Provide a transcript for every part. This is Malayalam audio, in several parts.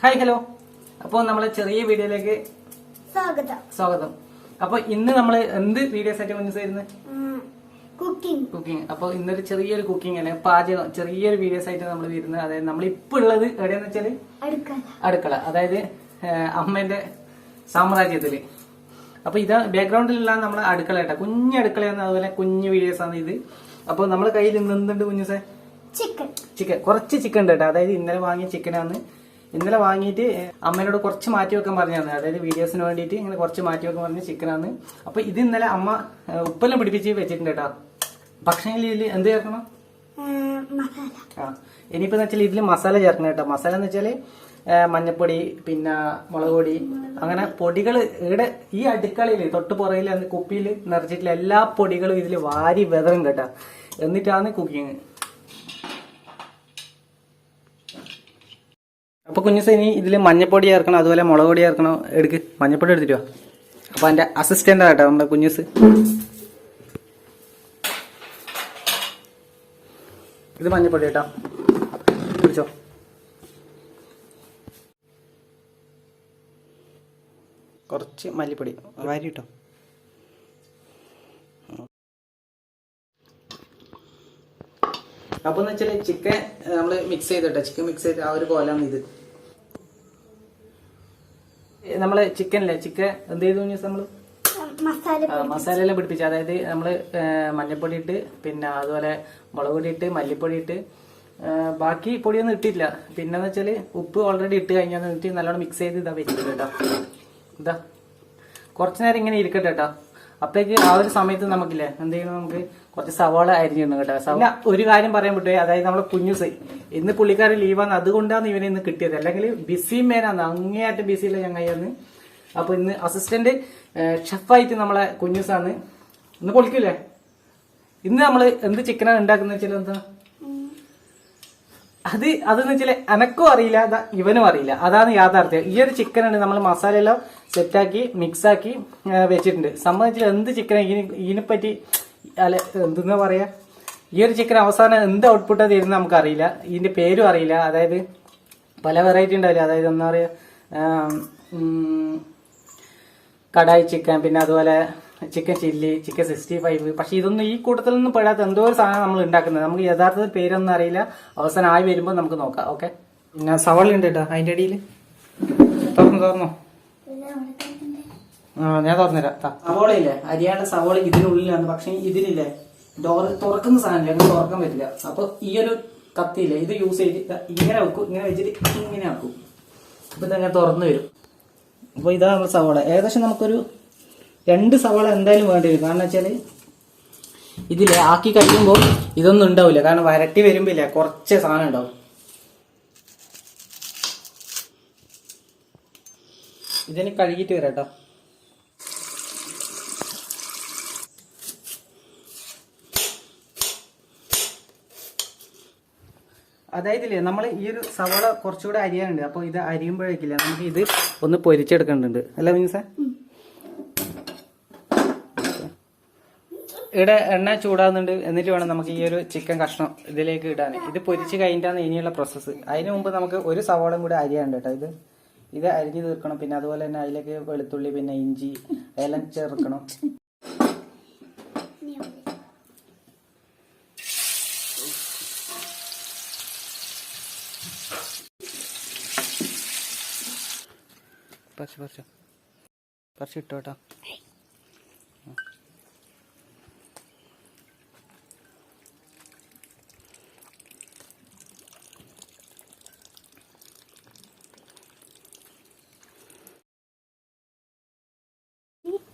Hi hello. അപ്പോൾ നമ്മളെ ചെറിയ വീഡിയോയിലേക്ക് സ്വാഗതം. സ്വാഗതം. അപ്പോൾ ഇന്ന് നമ്മൾ എന്ത് വീഡിയോസ് ആയിട്ട് മുന്നിൽ വരുന്നത് കുക്കിംഗ് കുക്കിംഗ് അപ്പോൾ ഇന്നൊരു ചെറിയൊരു കുക്കിംഗ് അല്ലെ? പാചകം ചെറിയൊരു വീഡിയോസ് ആയിട്ട് നമ്മൾ വരുന്നത്. അതായത് നമ്മൾ ഇപ്പൊ ഉള്ളത് എവിടെയെന്ന് വെച്ചാൽ അടുക്കള. അതായത് അമ്മേന്റെ സാമ്രാജ്യത്തിൽ. അപ്പൊ ഇത് ബാക്ക്ഗ്രൗണ്ടിലുള്ള നമ്മളെ അടുക്കള കേട്ടോ. കുഞ്ഞു അടുക്കളയാണ് അതുപോലെ കുഞ്ഞു വീഡിയോസ് ആണ് ഇത്. അപ്പോൾ നമ്മുടെ കയ്യിൽ ഇന്ന് എന്തുണ്ട് കുഞ്ഞുസേ ചിക്കൻ ചിക്കൻ കുറച്ച് ചിക്കൻ ഉണ്ട് കേട്ടോ. അതായത് ഇന്നലെ വാങ്ങിയ ചിക്കനാണ് ഇന്നലെ വാങ്ങിയിട്ട് അമ്മേനോട് കുറച്ച് മാറ്റി വെക്കാൻ പറഞ്ഞാണ് അതായത് വീഡിയോസിന് വേണ്ടിയിട്ട് ഇങ്ങനെ കുറച്ച് മാറ്റി വെക്കാൻ പറഞ്ഞ ചിക്കനാണ് അപ്പൊ ഇത് ഇന്നലെ അമ്മ ഉപ്പെല്ലാം പിടിപ്പിച്ച് വെച്ചിട്ടുണ്ട് കേട്ടോ. പക്ഷേ ഇതിൽ എന്ത് ചേർക്കണം? ആ ഇനിയിപ്പോ വെച്ചാൽ ഇതിൽ മസാല ചേർക്കണം കേട്ടോ. മസാല എന്ന് വെച്ചാൽ മഞ്ഞപ്പൊടി പിന്നെ മുളക് പൊടി അങ്ങനെ പൊടികൾ ഇവിടെ ഈ അടുക്കളയിൽ തൊട്ട് പുറയിൽ കുപ്പിയിൽ നിറച്ചിട്ടുള്ള എല്ലാ പൊടികളും ഇതിൽ വാരി വെതറും കേട്ടോ. എന്നിട്ടാണ് കുക്കിങ് അപ്പൊ കുഞ്ഞുസ ഇനി ഇതിൽ മഞ്ഞപ്പൊടി ചേർക്കണം അതുപോലെ മുളക് പൊടി ചേർക്കണം. എടുക്ക്. മഞ്ഞപ്പൊടി എടുത്തിട്ട് വാ. അപ്പൊ എന്റെ അസിസ്റ്റന്റ് ആട്ടോ നമ്മുടെ കുഞ്ഞുസ് ഇത് മഞ്ഞപ്പൊടി കേട്ടോ. പിടിച്ചോ കുറച്ച് മല്ലിപ്പൊടി. വാരി കേട്ടോ അപ്പൊ എന്ന് വെച്ചാൽ ചിക്കൻ നമ്മൾ മിക്സ് ചെയ്തിട്ട്? ചിക്കൻ മിക്സ് ചെയ്ത് ആ ഒരു കോലാണ് ഇത്. നമ്മൾ ചിക്കനില്ലേ ചിക്കൻ എന്ത് ചെയ്തു നമ്മൾ നമ്മൾ? മസാല എല്ലാം പിടിപ്പിച്ചു. അതായത് നമ്മൾ ഏ, മഞ്ഞപ്പൊടി ഇട്ട് പിന്നെ അതുപോലെ മുളക് പൊടി ഇട്ട് മല്ലിപ്പൊടി ഇട്ട് ബാക്കി പൊടിയൊന്നും ഇട്ടില്ല പിന്നെന്ന് വെച്ചാൽ ഉപ്പ് ഓൾറെഡി ഇട്ട് കഴിഞ്ഞാൽ നല്ലോണം മിക്സ് ചെയ്ത് ഇതാ വെച്ചിട്ടുണ്ട് കേട്ടോ. ഇതാ. കുറച്ചു നേരം ഇങ്ങനെ ഇരിക്കട്ടെ കേട്ടോ. അപ്പേക്ക് ആ ഒരു സമയത്ത് നമുക്കില്ലേ എന്തെങ്കിലും നമുക്ക്? കുറച്ച് സവാള അരിഞ്ഞിരുന്നു കേട്ടോ. സവാള ഒരു കാര്യം പറയാൻ പറ്റുമോ അതായത് നമ്മളെ കുഞ്ഞുസൈ ഇന്ന് പുള്ളിക്കാരൻ ലീവാണ് അതുകൊണ്ടാണ് ഇവനെ ഇന്ന് കിട്ടിയത്. അല്ലെങ്കിൽ ബിസി മേനാണ് അങ്ങേയറ്റം ബിസിയില്ല ഞങ്ങയ്യാന്ന് അപ്പൊ ഇന്ന് അസിസ്റ്റന്റ് ഷെഫായിട്ട് നമ്മളെ കുഞ്ഞുസാണ് ഇന്ന് പൊളിക്കൂലേ? ഇന്ന് നമ്മൾ എന്ത് ചിക്കനാണ് ഉണ്ടാക്കുന്ന വെച്ചാൽ എന്താ? അത് അതെന്ന് വെച്ചാൽ എനക്കും അറിയില്ല ഇവനും അറിയില്ല. അതാണ് യാഥാർത്ഥ്യം. ഈ ഒരു ചിക്കനാണ് നമ്മൾ മസാല എല്ലാം സെറ്റാക്കി മിക്സാക്കി വെച്ചിട്ടുണ്ട്. സംബന്ധിച്ച് എന്ത് ചിക്കൻ ഇതിനെപ്പറ്റി അല്ല എന്തെന്ന് പറയാ? ഈ ഒരു ചിക്കൻ അവസാനം എന്ത് ഔട്ട്പുട്ടാ തരുന്നത് നമുക്കറിയില്ല. ഇതിന്റെ പേരും അറിയില്ല. അതായത് പല വെറൈറ്റി ഉണ്ടാവില്ല? അതായത് എന്താ പറയാ? കടായി ചിക്കൻ പിന്നെ അതുപോലെ chicken chilli chicken sixty five പക്ഷെ ഇതൊന്നും ഈ കൂട്ടത്തിൽ നിന്നും പെടാത്ത എന്തോ ഒരു സാധനം നമ്മൾ ഉണ്ടാക്കുന്നത്. നമുക്ക് യഥാർത്ഥത്തിൽ പേരൊന്നും അറിയില്ല. അവസാനം ആയി വരുമ്പോൾ നമുക്ക് നോക്കാം. ഓക്കെ പിന്നെ സവാള ഉണ്ട് കേട്ടോ. അതിന്റെ അടിയിൽ തുറന്നു തുറന്നോ? ഞാൻ തുറന്നുതരാം സവോള ഇല്ലേ അരിയാണ്ട സവോള ഇതിനുള്ളിലാണ് പക്ഷെ ഇതിനില്ലേ ഡോർ തുറക്കുന്ന സാധനമില്ല? അങ്ങനെ തുറക്കാൻ പറ്റില്ല. അപ്പൊ ഈ ഒരു കത്തിയില്ലേ ഇത് യൂസ് ചെയ്ത് ഇങ്ങനെ വെക്കും. ഇങ്ങനെ വെച്ചിട്ട് ഇങ്ങനെ ആക്കും. അപ്പൊ ഇതങ്ങനെ തുറന്നു വരും. അപ്പോൾ ഇതാ നമ്മുടെ സവാള. ഏകദേശം നമുക്കൊരു രണ്ട് സവാള എന്തായാലും വേണ്ടി വരും. കാരണം വെച്ചാൽ ഇതില്ലേ ആക്കി കഴിയുമ്പോൾ ഇതൊന്നും ഉണ്ടാവില്ല. കാരണം വരട്ടി വരുമ്പോ ഇല്ല കുറച്ച് സാധനം ഉണ്ടാവും. ഇതിന് കഴുകിയിട്ട് വരാം കേട്ടോ. അതായത് ഇല്ലേ നമ്മൾ ഈ ഒരു സവാള കുറച്ചുകൂടെ അരിയാനുണ്ട്. അപ്പോൾ ഇത് അരിയുമ്പോഴേക്കില്ല നമുക്ക് ഇത് ഒന്ന് പൊരിച്ചെടുക്കേണ്ടതുണ്ട്. അല്ല മീൻസേ ഇവിടെ എണ്ണ ചൂടാകുന്നുണ്ട് എന്നിട്ട് വേണം നമുക്ക് ഈ ഒരു ചിക്കൻ കഷ്ണം ഇതിലേക്ക് ഇടാൻ ഇത് പൊരിച്ച് കഴിഞ്ഞിട്ടാണ് ഇനിയുള്ള പ്രോസസ്സ് അതിന് മുമ്പ് നമുക്ക് ഒരു സവാളയും കൂടെ അരിയാണ്ട് കേട്ടോ ഇത്. ഇത് അരിഞ്ഞു തീർക്കണം. പിന്നെ അതുപോലെ തന്നെ അതിലേക്ക് വെളുത്തുള്ളി പിന്നെ ഇഞ്ചി എല്ലാം ചേർക്കണം. പറിച്ച് പറിച്ച്. പറിച്ച് ഇട്ടോ കേട്ടോ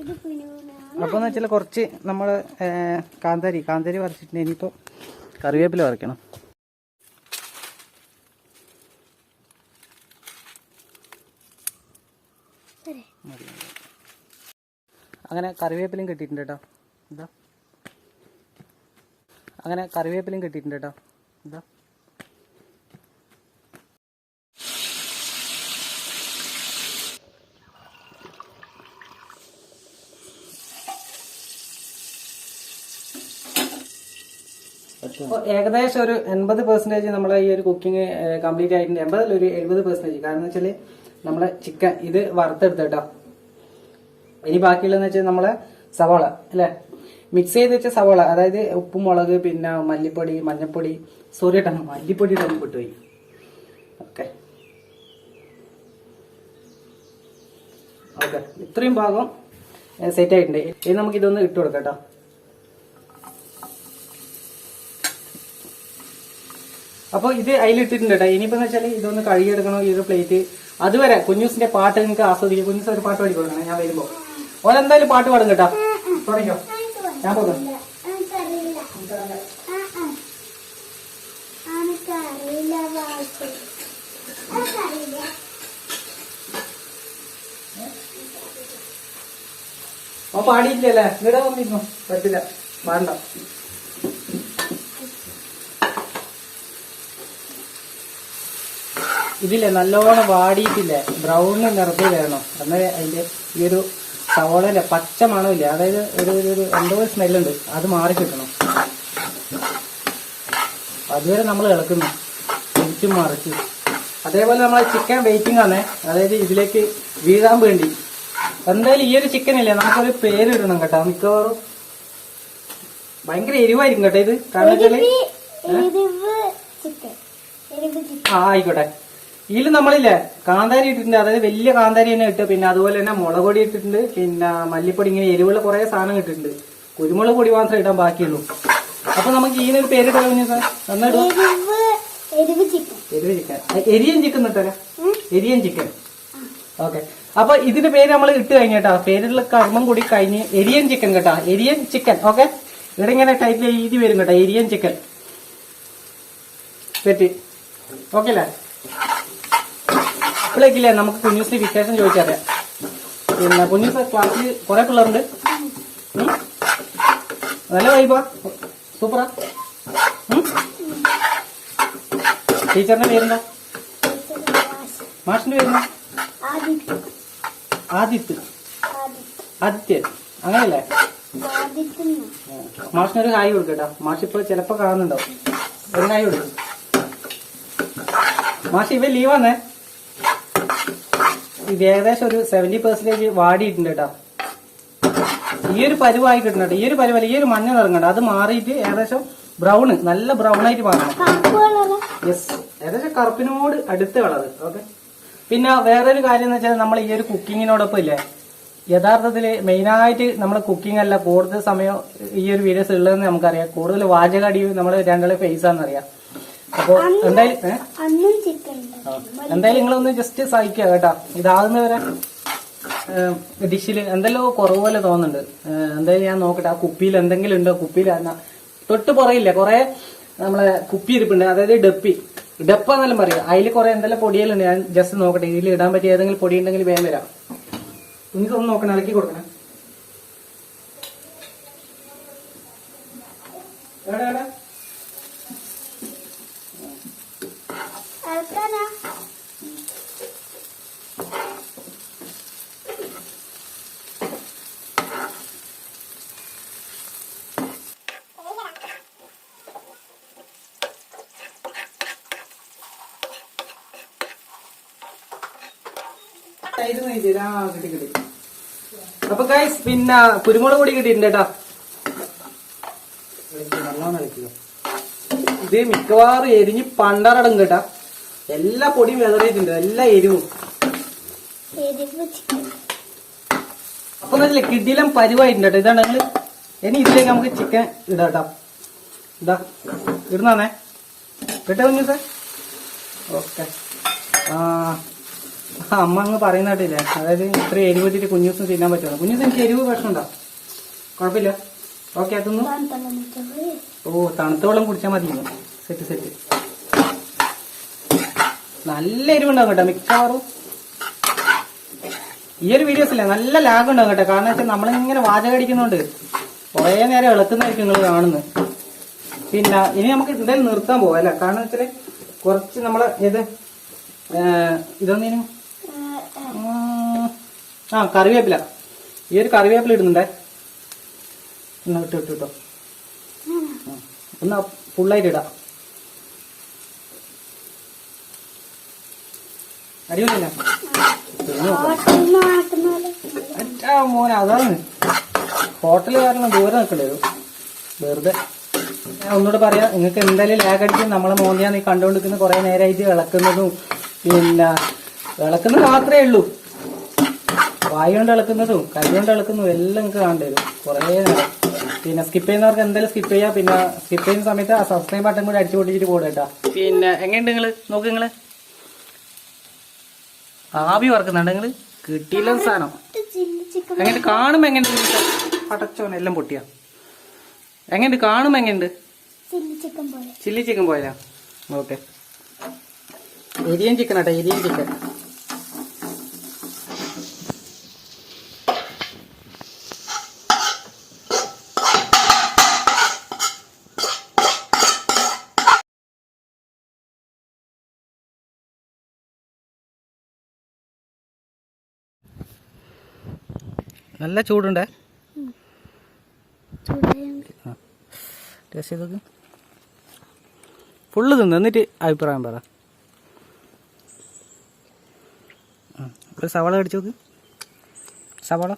ഇത് പിന്നെ എന്ന് വെച്ചാൽ കുറച്ച് നമ്മൾ കാന്താരി കാന്താരി വരച്ചിട്ടുണ്ട് ഇനിയിപ്പോൾ കറിവേപ്പില വരയ്ക്കണം. അങ്ങനെ കറിവേപ്പിലയും കിട്ടിയിട്ടുണ്ട് കേട്ടോ. ഇതാ. അങ്ങനെ കറിവേപ്പിലയും കിട്ടിയിട്ടുണ്ട് കേട്ടോ. ഇതാ. ഏകദേശം ഒരു എൺപത് പെർസെന്റേജ് നമ്മളെ ഈ ഒരു കുക്കിംഗ് കംപ്ലീറ്റ് ആയിട്ടുണ്ട്. എൺപതിൽ ഒരു എഴുപത് പെർസെന്റേജ് കാരണം എന്ന് വെച്ചാൽ നമ്മളെ ചിക്കൻ ഇത് വറുത്തെടുത്ത് കേട്ടോ. ഇനി ബാക്കിയുള്ളതെന്ന് വെച്ചാൽ നമ്മളെ സവാള അല്ലേ? മിക്സ് ചെയ്ത് വെച്ച സവാള അതായത് ഉപ്പും മുളക് പിന്നെ മല്ലിപ്പൊടി മഞ്ഞൾപ്പൊടി. സോറി കേട്ടോ മല്ലിപ്പൊടി ഇട്ടൊന്നും വിട്ടുപോയി ഓക്കെ. ഓക്കെ ഇത്രയും ഭാഗം സെറ്റ് ആയിട്ടുണ്ട്. ഇനി നമുക്ക് ഇതൊന്ന് ഇട്ട് കൊടുക്കാം കേട്ടോ. അപ്പോൾ ഇത് അതിലിട്ടിട്ടുണ്ട് കേട്ടോ ഇനിയിപ്പോ വെച്ചാൽ ഇതൊന്ന് കഴുകിയെടുക്കണോ ഈ ഒരു പ്ലേറ്റ് അതുവരെ കുഞ്ഞൂസിന്റെ പാട്ട് നിങ്ങൾക്ക് ആസ്വദിക്കാം. കുഞ്ഞൂസ് ഒരു പാട്ട് പാടി കൊടുക്കണം ഞാൻ വരുമ്പോ. ഓരെന്തായാലും പാട്ട് പാടും കേട്ടോ. തുടങ്ങിയോ ഞാൻ പോകുന്നു ഓ പാടിയില്ലല്ലേ ഇവിടെ വന്നിരുന്നു? പറ്റില്ല. പാടണ്ട ഇതില്ലേ നല്ലോണം വാടിയിട്ടില്ലേ ബ്രൗൺ നിറത്തിൽ വരണം എന്നാലേ അതിന്റെ ഈ ഒരു സവോളയിലെ പച്ച മണമില്ലേ അതായത് ഒരു ഒരു എന്തോ ഒരു സ്മെല്ലുണ്ട് അത് മാറി കിട്ടണം. അതുവരെ നമ്മൾ ഇളക്കുന്നു. തിരിച്ചും മറിച്ച്. അതേപോലെ നമ്മൾ ചിക്കൻ വെയിറ്റിംഗ് ആണ്. അതായത് ഇതിലേക്ക് വീഴാൻ വേണ്ടി. എന്തായാലും ഈ ഒരു ചിക്കൻ ഇല്ലേ നമുക്കൊരു പേര് ഇടണം കേട്ടോ. മിക്കവാറും ഭയങ്കര എരിവായിരിക്കും കേട്ടോ ഇത്. കാരണം ആ ആയിക്കോട്ടെ. ഇതിൽ നമ്മളില്ലേ കാന്താരി ഇട്ടിട്ടുണ്ട്. അതായത് വലിയ കാന്താരി തന്നെ ഇട്ട് പിന്നെ അതുപോലെ തന്നെ മുളക് പൊടി ഇട്ടിട്ടുണ്ട്. പിന്നെ മല്ലിപ്പൊടി ഇങ്ങനെ എരിവുള്ള കുറെ സാധനം ഇട്ടിട്ടുണ്ട്. കുരുമുളക് പൊടി മാത്രമേ ഇടാൻ ബാക്കിയുള്ളൂ. അപ്പൊ നമുക്ക് ഇതിനൊരു പേരിട്ട് കഴിഞ്ഞു സാർ. എരിവ് ചിക്കൻ. എരിയൻ ചിക്കൻ. ഇട്ടല്ലേ എരിയൻ ചിക്കൻ ഓക്കെ. അപ്പൊ ഇതിന്റെ പേര് നമ്മൾ ഇട്ട് കഴിഞ്ഞാ പേരിലുള്ള കർമ്മം കൂടി കഴിഞ്ഞ് എരിയൻ ചിക്കൻ കേട്ടാ. എരിയൻ ചിക്കൻ. ഓക്കെ. ഇവിടെ ഇങ്ങനെ ടൈറ്റിൽ എഴുതി വരും കേട്ടോ. എരിയൻ ചിക്കൻ. തെറ്റി. ഓക്കെ അല്ലേ ഇപ്പോഴേക്കില്ലേ നമുക്ക് കുഞ്ഞൂസിന് വിശേഷം ചോദിച്ചറിയാം പിന്നെ കുഞ്ഞൂസ് ക്ലാസ്സിൽ കുറെ പിള്ളേരുണ്ട്? നല്ല വൈബാ. സൂപ്പറാ? ടീച്ചറിന്റെ പേരെന്താ? മാഷിന്റെ പേരെന്താ? ആദിത്യ. ആദിത്യ. അങ്ങനെയല്ലേ? മാഷിനൊരു ഹായ് കൊടുക്കട്ടോ. മാഷിപ്പോ ചിലപ്പോ കാണുന്നുണ്ടാവും. ഒരു ഹായ് കൊടുക്കും. മാഷി ഇവ ലീവാന്നേ. ഏകദേശം ഒരു സെവന്റി പെർസെന്റേജ് വാടിയിട്ടുണ്ട് കേട്ടോ ഈ ഒരു പരുവായി കിട്ടുന്നുണ്ട്. ഈ ഒരു പരുവല്ല ഈ ഒരു മഞ്ഞ നിറങ്ങണ്ട അത് മാറിയിട്ട് ഏകദേശം ബ്രൗൺ നല്ല ബ്രൗൺ ആയിട്ട് മാറണം. യെസ് ഏകദേശം കറുപ്പിനോട് അടുത്ത് കളർ ഓക്കെ പിന്നെ വേറൊരു കാര്യം എന്ന് വെച്ചാൽ നമ്മൾ ഈ ഒരു കുക്കിങ്ങിനോടൊപ്പം ഇല്ലേ? യഥാർത്ഥത്തിൽ മെയിനായിട്ട് നമ്മൾ കുക്കിംഗ് അല്ല കൂടുതൽ സമയം ഈ ഒരു വീഡിയോസ് ഉള്ളതെന്ന് നമുക്കറിയാം. കൂടുതൽ വാചകടി നമ്മൾ രണ്ടാളെ ഫേസ് ആണെന്നറിയാം. അപ്പോൾ എന്തായാലും. എന്തായാലും നിങ്ങളൊന്ന് ജസ്റ്റ് സഹിക്കുക കേട്ടോ. ഇതാകുന്ന വരെ ഡിഷിൽ എന്തെല്ലോ കുറവ് പോലെ തോന്നുന്നുണ്ട്. എന്തായാലും ഞാൻ നോക്കട്ടെ. ആ കുപ്പിയിൽ എന്തെങ്കിലും ഉണ്ടോ? കുപ്പിയിൽ തൊട്ട് പുറയില്ല കുറെ നമ്മളെ കുപ്പി ഇരിപ്പുണ്ട്. അതായത് ഡപ്പി. ഡപ്പ എന്നെല്ലാം പറയാം. അതിൽ കുറെ എന്തെല്ലാം പൊടികളുണ്ട്. ഞാൻ ജസ്റ്റ് നോക്കട്ടെ. ഇതിൽ ഇടാൻ പറ്റിയ ഏതെങ്കിലും പൊടി ഉണ്ടെങ്കിൽ വേഗം വരാം. നിങ്ങൾക്കൊന്ന് നോക്കണം. ഇളക്കി കൊടുക്കണം. എവിടെ എവിടെ? ആയിരുന്നു ഇതിൽ. ആ, കിട്ടി. കിട്ടി അപ്പൊ ഗൈസ് പിന്നെ കുരുമുളക് പൊടി കിട്ടിയിട്ടുണ്ട് കേട്ടോ. ഇത് മിക്കവാറും എരിഞ്ഞ് പണ്ടറടം കേട്ടാ. എല്ലാ പൊടിയും വിതറിയിട്ടുണ്ട്. എല്ലാ എരിവും. അപ്പൊ നല്ല കിടിലം പരുവായിട്ടുണ്ട് കേട്ടോ. ഇതാണ് നിങ്ങൾ ഇനി ഇതിലേക്ക് നമുക്ക് ചിക്കൻ ഇടാം കേട്ടോ. ഇതാ ഇടുന്നാണേ കേട്ടോ കുഞ്ഞു സാർ ഓക്കെ ആ, അമ്മ അങ്ങ് പറയുന്ന കേട്ടില്ലേ? അതായത് ഇത്ര എരിവ് വെച്ചിട്ട് കുഞ്ഞൂസിന് തിന്നാൻ പറ്റുള്ളൂ കുഞ്ഞൂസ് എനിക്ക് എരിവ് ഭക്ഷണമുണ്ടോ കുഴപ്പമില്ല. ഓക്കെ അതൊന്ന് ഓ തണുത്ത വെള്ളം കുടിച്ചാൽ മതി. Set set. നല്ല എരിവുണ്ടാവും കേട്ടോ മിക്കവാറും. ഈ ഒരു വീഡിയോസ് ഇല്ലേ നല്ല ലാഗ് ഉണ്ടാവും കേട്ടോ. കാരണം വെച്ചാൽ നമ്മളിങ്ങനെ വാചകടിക്കുന്നുണ്ട് കുറേ നേരം ഇളക്കുന്നതായിരിക്കും നിങ്ങൾ കാണുന്നത്. പിന്നെ ഇനി നമുക്ക് എന്തായാലും നിർത്താൻ പോവാം അല്ലേ? കാരണം വെച്ചാൽ കുറച്ച് നമ്മളെ ഇത് ഇതൊന്നിനും ആ കറിവേപ്പില. ഈ ഒരു കറിവേപ്പില ഇടുന്നുണ്ടേ. ഒന്ന് ഇട്ട് ഇട്ട് ഇട്ടോ. ഒന്ന് ഫുള്ളായിട്ട് ഇടാം. അടിപൊളിയല്ല? അതാണ്. ഹോട്ടൽ കാരണം ദൂരെ നിൽക്കേണ്ടി വെറുതെ. ഞാൻ ഒന്നുകൂടെ പറയാം നിങ്ങൾക്ക് എന്തായാലും ലാഗ് അടിക്കും. നമ്മളെ മോന്തിയാന്ന് കണ്ടുകൊണ്ടിരിക്കുന്ന കുറേ നേരമായിട്ട് വിളക്കുന്നതും പിന്നെ വിളക്കുന്നത് മാത്രമേ ഉള്ളൂ. വായു കൊണ്ട് ഇളക്കുന്നതും കൈ കൊണ്ട് ഇളക്കുന്നതും എല്ലാം നിങ്ങൾക്ക് കാണേണ്ടി വരും. കുറേ നേരം. പിന്നെ സ്കിപ്പ് ചെയ്യുന്നവർക്ക് എന്തായാലും സ്കിപ്പ് ചെയ്യാം പിന്നെ സ്കിപ്പ് ചെയ്യുന്ന സമയത്ത് ആ സബ്സ്ക്രൈബ് ബട്ടൺ കൂടി അടിച്ചു പൊട്ടിച്ചിട്ട് പോടും കേട്ടോ. പിന്നെ എങ്ങനെയുണ്ട് നിങ്ങൾ നോക്ക് നിങ്ങൾ ആവി വറക്കുന്നുണ്ട് നിങ്ങൾ കിട്ടിയില്ല സാധനം. എങ്ങനെ കാണുമ്പോ എങ്ങനെയുണ്ട് പടച്ചോൻ എല്ലാം പൊട്ടിയാ. എങ്ങനെയുണ്ട്? കാണുമ്പോ എങ്ങനെയുണ്ട്? ചില്ലി ചിക്കൻ പോലെ. ചില്ലി ചിക്കൻ പോയാ ഓക്കെ. എരിയൻ ചിക്കൻ ആട്ടെ എരിയൻ ചിക്കൻ. നല്ല ചൂടുണ്ടേ. ടേസ്റ്റ് ചെയ്തോക്ക് ഫുള്ള് തിന്ന്. എന്നിട്ട് അഭിപ്രായം പറ. ഒരു സവാള കടിച്ചു നോക്ക്. സവാള.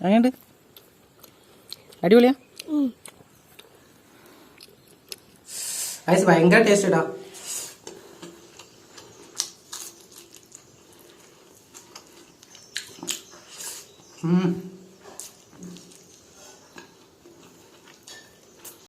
എങ്ങനെയുണ്ട്? അടിപൊളിയാ? ഭയങ്കര ടേസ്റ്റ് ഇടാ 嗯。